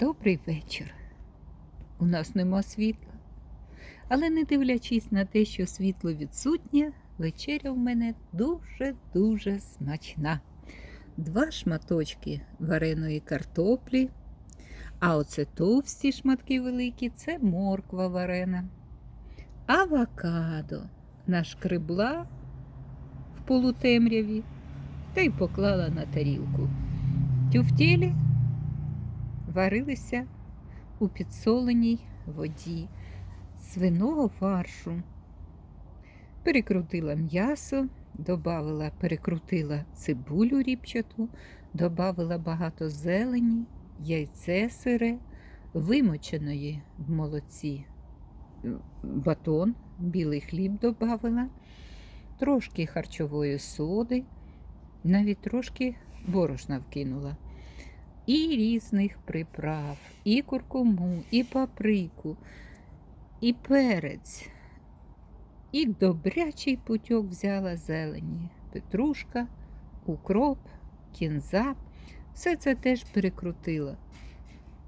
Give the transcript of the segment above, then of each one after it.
Добрий вечір. У нас нема світла. Але не дивлячись на те, що світло відсутнє, вечеря в мене дуже-дуже смачна. Два шматочки вареної картоплі, а оце товсті шматки великі це морква варена. Авокадо нашкребла в полутемряві та й поклала на тарілку. Тюфтєлі варилися у підсоленій воді свиного фаршу. Перекрутила м'ясо, добавила, перекрутила цибулю ріпчату, добавила багато зелені, яйце сире, вимоченої в молоці батон, білий хліб добавила, трошки харчової соди, навіть трошки борошна вкинула і різних приправ, і куркуму, і паприку, і перець, і добрячий путьок взяла зелені, петрушка, укроп, кінза. Все це теж перекрутила,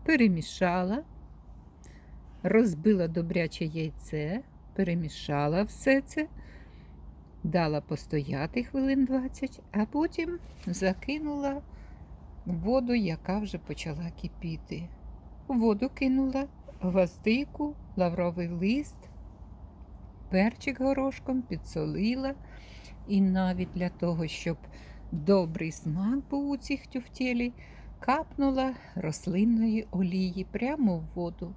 перемішала, розбила добряче яйце, перемішала все це, дала постояти хвилин 20, а потім закинула воду, яка вже почала кипіти. Воду кинула гвоздику, лавровий лист, перчик горошком підсолила. І навіть для того, щоб добрий смак був у цих тюфтєлі, капнула рослинної олії прямо в воду.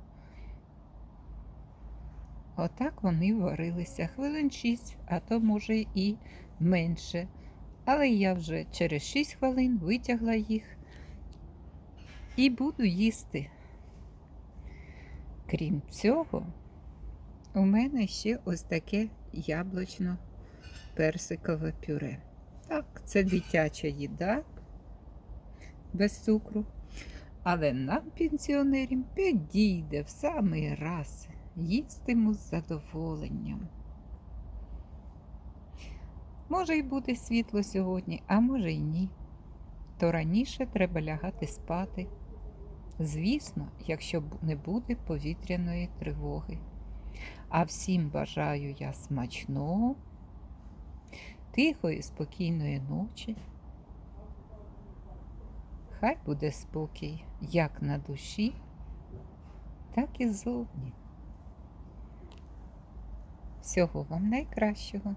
Отак вони варилися хвилин шість, а то, може, і менше. Але я вже через 6 хвилин витягла їх і буду їсти. Крім цього, у мене ще ось таке яблучно-персикове пюре. Так, це дитяча їда без цукру. Але нам, пенсіонерам, підійде в самий раз. Їстиму з задоволенням. Може, й буде світло сьогодні, а може й ні. То раніше треба лягати спати. Звісно, якщо не буде повітряної тривоги. А всім бажаю я смачного, тихої, спокійної ночі. Хай буде спокій як на душі, так і зовні. Всього вам найкращого.